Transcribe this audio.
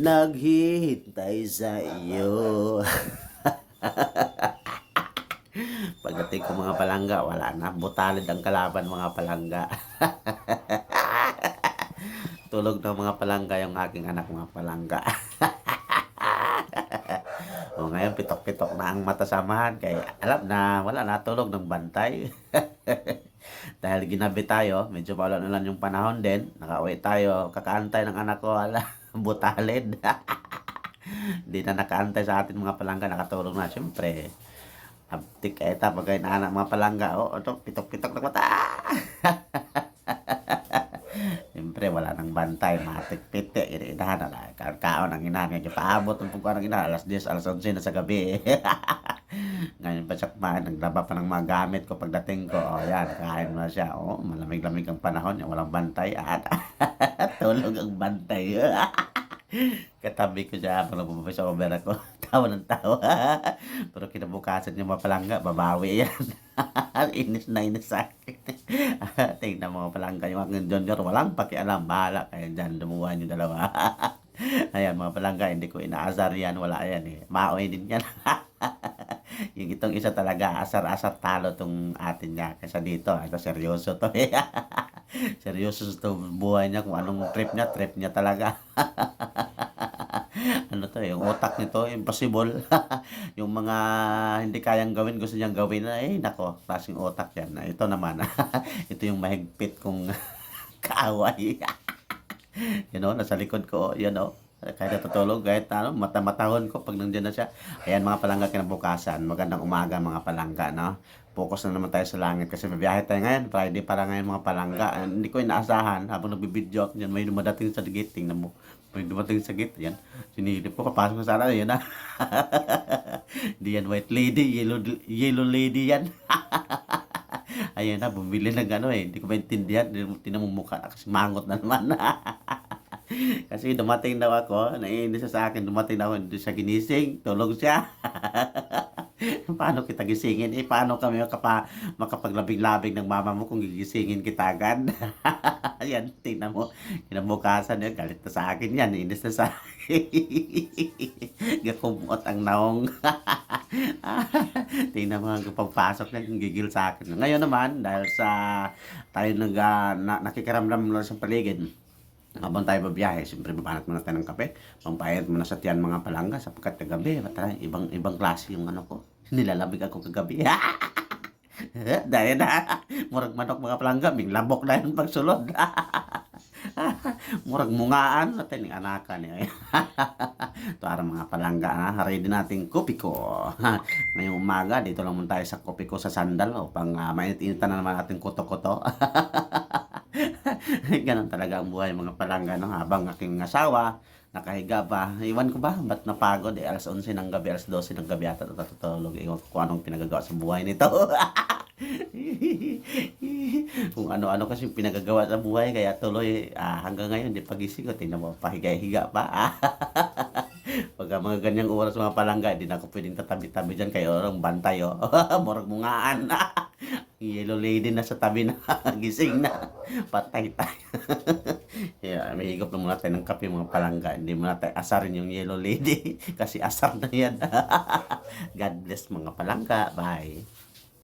Naghihintay sa iyo. Pagdating ko mga palangga, wala na. Butalid ang kalaban mga palangga. Tulog ng mga palangga yung aking anak mga palangga. o ngayon, pitok-pitok na ang mata samahan. Kaya alam na, wala na tulog ng bantay. Dahil ginabi tayo, medyo paulan-ulan yung panahon din. Nakauwi tayo, kakaantay ng anak ko, ala, butalid. Hindi na nakaantay sa atin mga palangga, nakatulog na. Siyempre, abtik eh, tapos kayo na anak mga palangga. O, oh, ito, pitok-pitok ng mata. Siyempre, wala nang bantay, matik-piti, iniinahan na. Kaon ang inahan, ngayon paabot ang pagkuhan ng inahan, alas 10, alas 11 na sa gabi. Ngayon pa siya kumain, naglaba pa ng mga gamit ko pagdating ko. O yan, kain na siya. O, malamig-lamig ang panahon, walang bantay. At tulog ang bantay. Katabi ko siya habang nabubabay sa over ako. Tawa ng tawa. Pero kinabukasan yung mapalangga, babawi yan. inis na inis sa akin. Tingnan mo palangga yung aking John Jor. Walang pakialam. Bahala kayo dyan. Lumuhan yung dalawa. Ayan mga palangga, hindi ko inaasar yan. Wala yan eh. Maoy din yan. yung itong isa talaga, asar-asar talo tong atin niya. Kasi dito, ito seryoso to. seryoso to buhay niya. Kung anong trip niya, trip niya talaga. ano to, yung utak nito, impossible. yung mga hindi kayang gawin, gusto niyang gawin, eh, nako, klaseng utak yan. Ito naman, ito yung mahigpit kong kaaway. you know, nasa likod ko, you know, kahit natutulog, kahit ano, mata-matahon ko pag nandiyan na siya. Ayan mga palangga kinabukasan, magandang umaga mga palangga, no? Focus na naman tayo sa langit kasi mabiyahe tayo ngayon, Friday para ngayon mga palangga. Ah, hindi ko inaasahan habang nagbibidyo ako dyan, may dumadating sa gate, tingnan mo. May dumating sa gate, yan. Sinilip ko, papasok ko sana, yan na. Hindi yan white lady, yellow, yellow lady yan. Ayan na, bumili ng ano eh. Hindi ko maintindihan. Tinan mo mukha na kasi mangot na naman. kasi dumating daw ako, naiinis sa akin, dumating daw ako, hindi siya ginising, tulog siya. paano kita gisingin? Eh, paano kami makapa, makapaglabing-labing ng mama mo kung gigisingin kita agad? Ayan, tingnan mo. Kinabukasan yun, galit na sa akin yan. Inis na sa akin. Gakumot ang naong. tingnan mo hanggang pagpasok na gigil sa akin. Ngayon naman, dahil sa tayo nag, uh, na, nakikiramdam lang sa paligid, habang tayo babiyahe, siyempre babanat muna tayo ng kape. Pampayad muna sa tiyan mga palangga sapagkat kagabi, matara, ibang ibang klase yung ano ko. Nilalamig ako kagabi. Dahil na, murag manok mga palangga, bing labok na yung pagsulod. murag mungaan natin yung anakan niya. Ito ara mga palangga na, ready natin kopi ko. Ngayong umaga, dito lang muna tayo sa kopi ko sa sandal upang uh, mainit-initan na naman ating kuto-kuto. Ganon talaga ang buhay mga palangga no? habang aking asawa nakahiga pa. Iwan ko ba? Ba't napagod? Eh, alas 11 ng gabi, alas 12 ng gabi ata natutulog. Iwan ko kung anong pinagagawa sa buhay nito. kung ano-ano kasi pinagagawa sa buhay. Kaya tuloy ah, hanggang ngayon, di pagising ko. Tingnan mo, pahiga-higa pa. Pag mga ganyang oras mga palangga, di na ako pwedeng tatabi-tabi dyan kay orang bantay. Oh. Morag mungaan. Yellow lady na sa tabi na. Gising na. Patay tayo. yeah, may higop na muna tayo ng kape mga palangga. Hindi muna tayo asarin yung yellow lady. Kasi asar na yan. God bless mga palangga. Bye.